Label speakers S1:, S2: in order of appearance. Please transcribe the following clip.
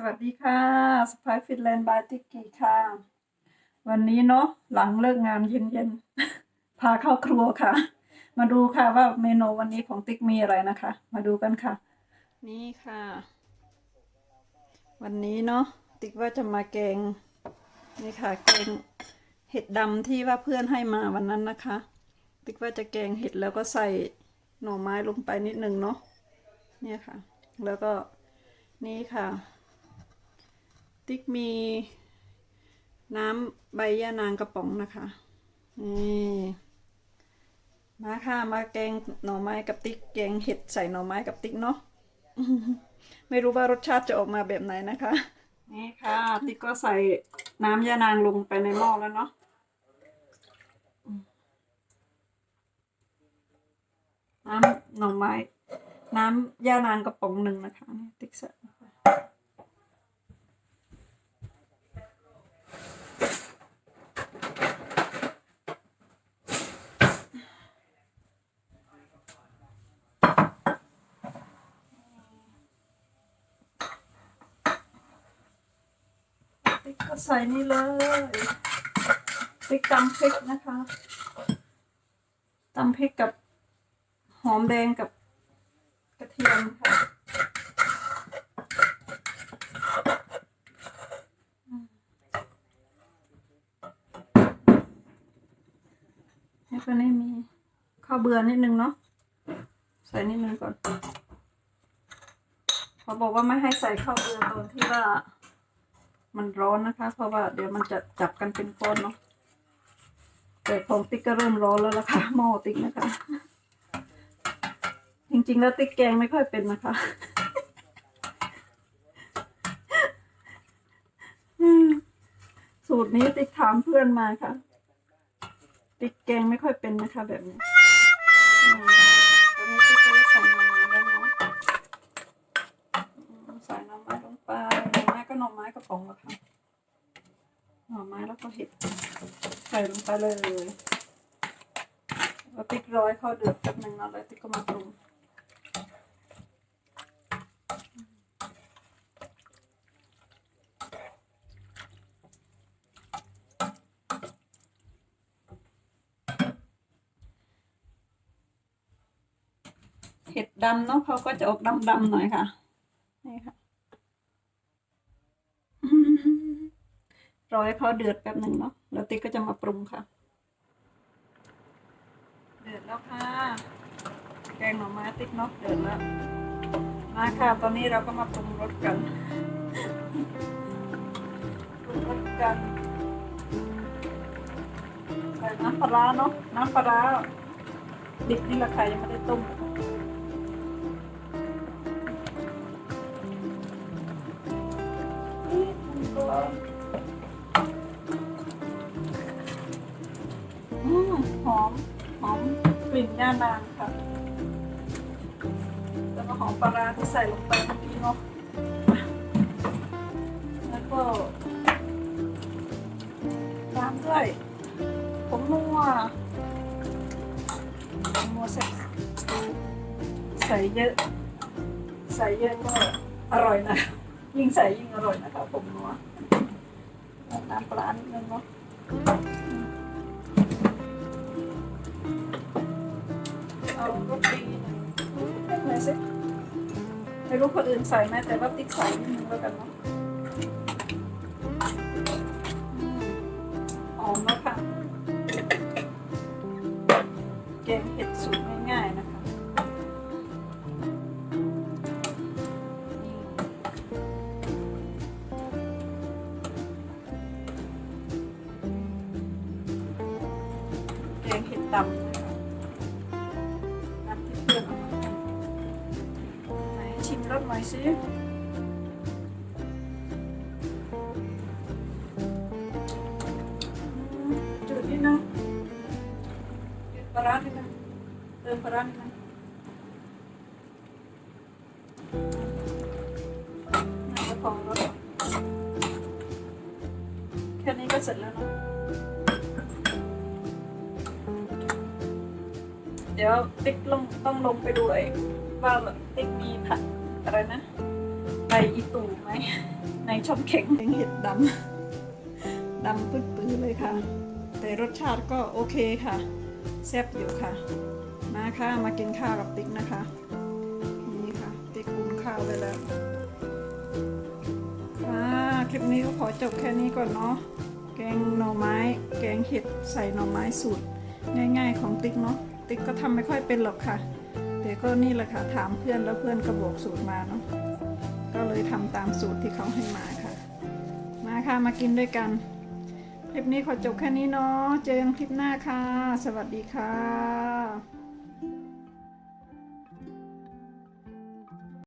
S1: สวัสดีค่ะสปายฟินแลนด์บายติกกี้ค่ะ วันนี้เนาะหลังเลิกงานเย็นๆ พาเข้าครัวค่ะ มาดูค่ะว่าเมนูวันนี้ของติ๊กมีอะไรนะคะ มาดูกันค่ะ นี่ค่ะ วันนี้เนาะติ๊กว่าจะมาแกงนี่ค่ะแกงเห็ดดำที่ว่าเพื่อนให้มาวันนั้นนะคะ ติ๊กว่าจะแกงเห็ดแล้วก็ใส่หน่อไม้ลงไปนิดนึงเนาะเนี่ยค่ะ แล้วก็นี่ค่ะ ติ๊กมีน้ำใบยะนางกระป๋องนะคะนี่มาค่ะมาแกงหน่อไม้กับติ๊กแกงเห็ดใส่หน่อไม้กับติ๊กเนาะไม่รู้ว่ารสชาติจะออกมาแบบไหนนะคะ นี่ค่ะ ติ๊กก็ใส่น้ำยะนางลงไปในหม้อแล้วเนาะน้ำหน่อไม้ น้ำยานางกระป๋องหนึ่งนะคะนี่ติ๊กใส่ ก็ใส่นี่เลยติ๊กตำพริกนะคะตำพริกกับหอมแดงกับกระเทียมค่ะแล้ก็นี่มีข้าวเบื่อนิดนึงเนาะใส่นิดนึงก่อนเขาบอกว่าไม่ให้ใส่ข้าวเบื่อตอนที่ว่า มันร้อนนะคะ เพราะว่าเดี๋ยวมันจะจับกันเป็นก้อนเนาะแต่ของติ๊กก็เริ่มร้อนแล้วล่ะค่ะหม้อติ๊กนะคะ จริงๆแล้วติ๊กแกงไม่ค่อยเป็นนะคะสูตรนี้ติ๊กถามเพื่อนมาค่ะ ติ๊กแกงไม่ค่อยเป็นนะคะแบบนี้ใส่หน่อไม้แล้วเนาะอืม หน่อไม้กระป๋องละค่ะหน่อไม้แล้วก็เห็ดใส่ลงไปเลยแล้วติ๊กร้อยเข้าเดือดแป๊บนึงนะแล้วติ๊กก็มาปรุงเห็ดดำเนาะเขาก็จะออกดำๆหน่อยค่ะ นี่ค่ะ รอให้เขาเดือดแป๊บหนึ่งเนาะแล้วติ๊กก็จะมาปรุงค่ะ เดือดแล้วค่ะ แกงหน่อไม้ติ๊กเนาะเดือดแล้วมาค่ะตอนนี้เราก็มาปรุงรสกันปรุงรสกันใส่น้ำปลาเนาะน้ำปลาร้าดิบนี่แหละค่ะยังไม่ได้ต้ม อมกลิ่นย่านางค่ะ แล้วก็หอมปลาร้าที่ใส่ลงไปเมื่อกี้เนาะแล้วก็ตามด้วยผงนัวผงนัวใส่ใส่เยอะ ใส่เยอะก็อร่อยนะ ยิ่งใส่ยิ่งอร่อยนะคะผงนัวน้ำปลานิดนึงเนาะ เอารสดีหน่อยเล็กหน่อยสิไม่รู้คนอื่นใส่ไหมแต่ว่าติ๊กใส่นิดนึงแล้วกันเนาะหอมแล้วค่ะแกงเห็ดสูตรง่ายๆนะคะแกงเห็ดดำ ชิมรสหน่อยสิอืมจืดนิดนึงจืดปลาร้านิดนึงเติมปลาร้านิดนึงน่าจะพอแล้วแค่นี้ก็เสร็จแล้วเนอะเดี๋ยวติ๊กลงต้องลงไปดูไอ้ว่าแบบติ๊กมีผัด อะไรนะใบอีตู่ไหมในช่องเข่งแกงเห็ดดำดำปื้อๆเลยค่ะ แต่รสชาติก็โอเคค่ะ แซ่บอยู่ค่ะ มาค่ะมากินข้าวกับติ๊กนะคะ นี่ค่ะ ติ๊กปรุงข้าวไปแล้วค่ะคลิปนี้ก็ขอจบแค่นี้ก่อนเนาะแกงหน่อไม้ แกงเห็ดใส่หน่อไม้สูตร ง่ายๆของติ๊กเนาะติ๊กก็ทำไม่ค่อยเป็นหรอกค่ะ แต่ก็นี่แหละค่ะถามเพื่อนแล้วเพื่อนก็บอกสูตรมาเนาะก็เลยทำตามสูตรที่เขาให้มาค่ะ มาค่ะมากินด้วยกัน คลิปนี้ขอจบแค่นี้เนาะเจอกันคลิปหน้าค่ะ สวัสดีค่ะ